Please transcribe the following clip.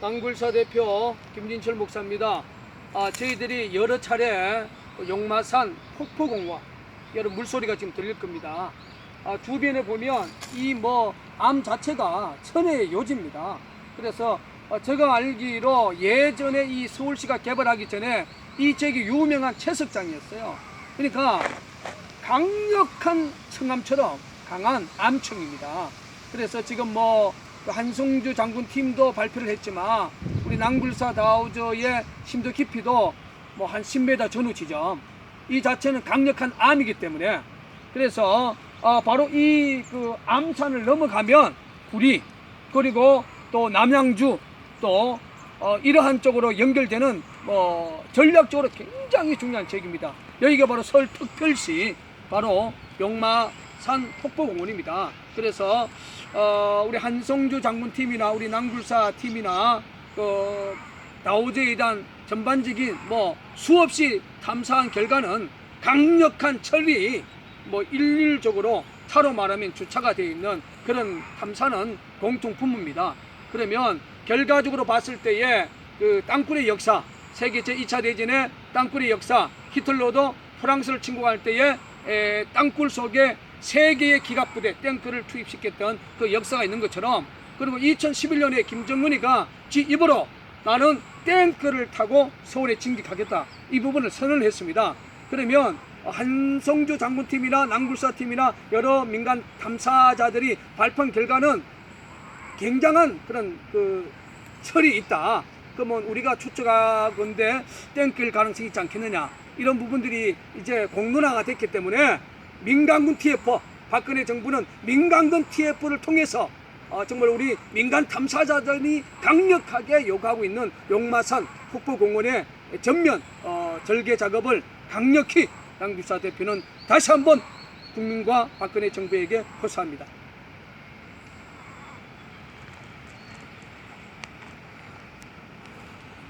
낭굴사 대표 김진철 목사입니다. 아, 저희들이 여러 차례 용마산 폭포공원 여러 물소리가 지금 들릴 겁니다. 아, 주변에 보면 이 뭐 암 자체가 천혜의 요지입니다. 그래서 어, 제가 알기로 예전에 이 서울시가 개발하기 전에 이 지역이 유명한 채석장이었어요. 그러니까 강력한 청암처럼 강한 암청입니다. 그래서 지금 뭐그 한송주 장군 팀도 발표를 했지만 우리 낭굴사 다우저의 심도 깊이도 뭐 한 10m 전후 지점 이 자체는 강력한 암이기 때문에 그래서 어, 바로 이 그 암산을 넘어가면 구리 그리고 또 남양주 또 어, 이러한 쪽으로 연결되는 뭐 전략적으로 굉장히 중요한 지역입니다. 여기가 바로 서울 특별시 바로 용마 산 폭포공원입니다. 그래서 어, 우리 한성주 장군 팀이나 우리 낭굴사 팀이나 그 나우제이단 전반적인 뭐 수없이 탐사한 결과는 강력한 철이 뭐 일률적으로 차로 말하면 주차가 되어 있는 그런 탐사는 공통 품입니다. 그러면 결과적으로 봤을 때에 그 땅굴의 역사, 세계 제2차 대전의 땅굴의 역사, 히틀러도 프랑스를 침공할 때에 에, 땅굴 속에 세 개의 기갑부대 탱크를 투입시켰던 그 역사가 있는 것처럼 그리고 2011년에 김정은이가 지 입으로 나는 탱크를 타고 서울에 진격하겠다 이 부분을 선언을 했습니다. 그러면 한성주 장군팀이나 남굴사 팀이나 여러 민간 탐사자들이 발표한 결과는 굉장한 그런 그 철이 있다. 그러면 우리가 추측하건대 땡길 가능성이 있지 않겠느냐. 이런 부분들이 이제 공론화가 됐기 때문에 민간군 TF, 박근혜 정부는 민간군 TF를 통해서 어, 정말 우리 민간 탐사자들이 강력하게 요구하고 있는 용마산 폭포공원의 전면 어, 절개 작업을 강력히 양규사 대표는 다시 한번 국민과 박근혜 정부에게 호소합니다.